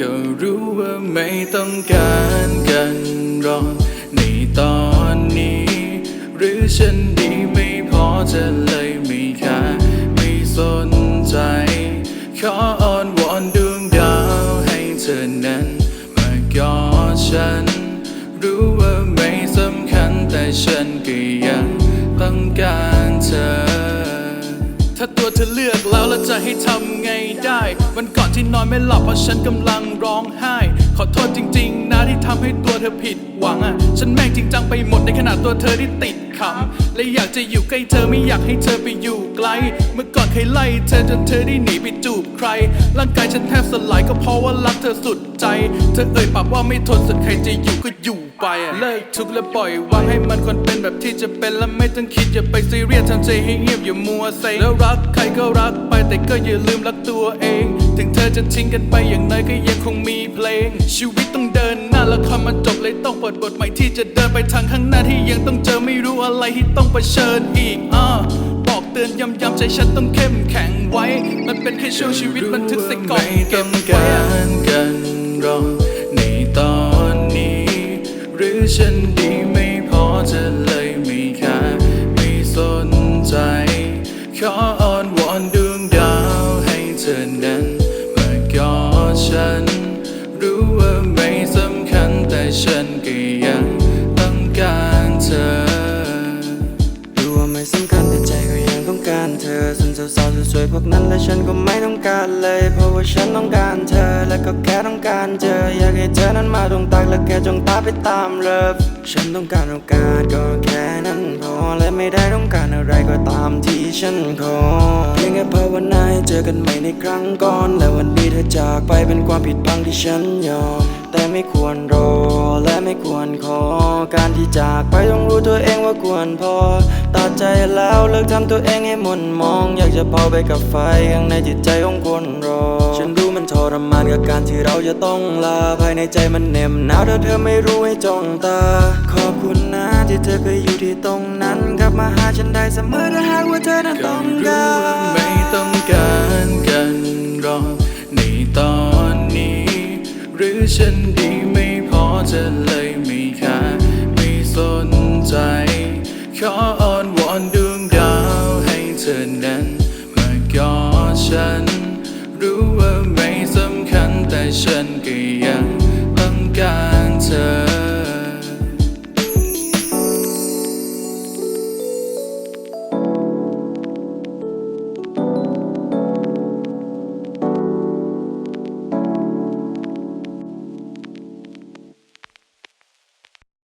ก็รู้ว่าไม่ต้องการกันหรอกในตอนนี้ หรือฉันดีไม่พอจะเลยไม่ค่าไม่สนใจ ขออ้อนวอนดวงดาวให้เธอนั้นมากอดฉัน รู้ว่าไม่สำคัญแต่ฉันก็ยัง อเลือกแล้วแล้วจะให้ทำไงได้ วันก่อนที่นอนไม่หลับเพราะฉันกำลังร้องไห้ ขอโทษจริง ๆ นะที่ทำให้ตัวเธอผิดหวังอะฉันแม่งจริงจังไปหมดในขณะตัวเธอที่ติดขำและอยากจะอยู่ใกล้เธอไม่อยากให้เธอไปอยู่ไกล เมื่อก่อนเคยไล่เธอจนเธอได้หนีไปจูบใคร ร่างกายฉันแทบสลายก็เพราะว่ารักเธอสุดใจ เธอเอ่ยปากว่าไม่ทนสุดใครจะอยู่ก็อยู่ ไปเลิกทุกข์และปล่อยวางให้มันควรเป็นแบบที่จะเป็นและไม่ต้องคิดอย่าไปซีเรียสทำใจให้เงียบอย่ามัวเซ็งแล้วรักใครก็รักไปแต่ก็อย่าลืมรักตัวเอง ถึงเธอจะทิ้งกันไปอย่างไรก็ยังคงมีเพลง ชีวิตต้องเดินหน้าละครมันจบเลยต้องเปิดบทใหม่ที่จะเดินไปทางข้างหน้าที่ยังต้องเจอไม่รู้อะไรที่ต้องเผชิญอีกอ่าบอกเตือนย้ำๆใจฉันต้องเข้มแข็งไว้ มันเป็นแค่ช่วงชีวิตบันทึกใส่กล่องเก็บไว้กัน ธอนั้นมากอดฉัน รู้ว่าไม่สำคัญแต่ฉันก็ยังต้อง ส่วนสาวๆสวยๆพวกนั้นและฉันก็ไม่ต้องการเลย เพราะว่าฉันต้องการเธอและก็แค่ต้องการเจอ อยากให้เธอนั้นมาตรงตากและแค่จงตาไปตามเลิฟฉันต้องการโอกาสก็แค่นั้นพอและไม่ได้ต้องการอะไรก็ตามที่ฉันขอเพียงแค่ภาวนาให้เจอกันใหม่ในครั้งก่อน และวันนี้เธอจากไปเป็นความผิดพลังที่ฉันยอมแต่ไม่ควรรอและไม่ควรขอ การที่จากไปต้องรู้ตัวเองว่าควรพอ ดใจแล้วเลิกทำตัวเองให้หม่นมอง อยากจะเผาไปกับไฟข้างในจิตใจของคนรอ ฉันรู้มันทรมานกับการที่เราจะต้องลาภายในใจมันเหน็บหนาวถ้าเธอไม่รู้ให้จ้องตา ขอบคุณนะที่เธอเคยอยู่ที่ตรงนั้นกลับมาหาฉันได้เสมอถ้าหากว่าเธอนั้นต้องรู้กาว่ารไม่ต้องการกันหรอกในตอนนี้ หรือฉันดีไม่พอจะเลย เธอนั้นมากอดฉัน รู้ว่าไม่สำคัญแต่ฉันก็ยังต้องการเธอ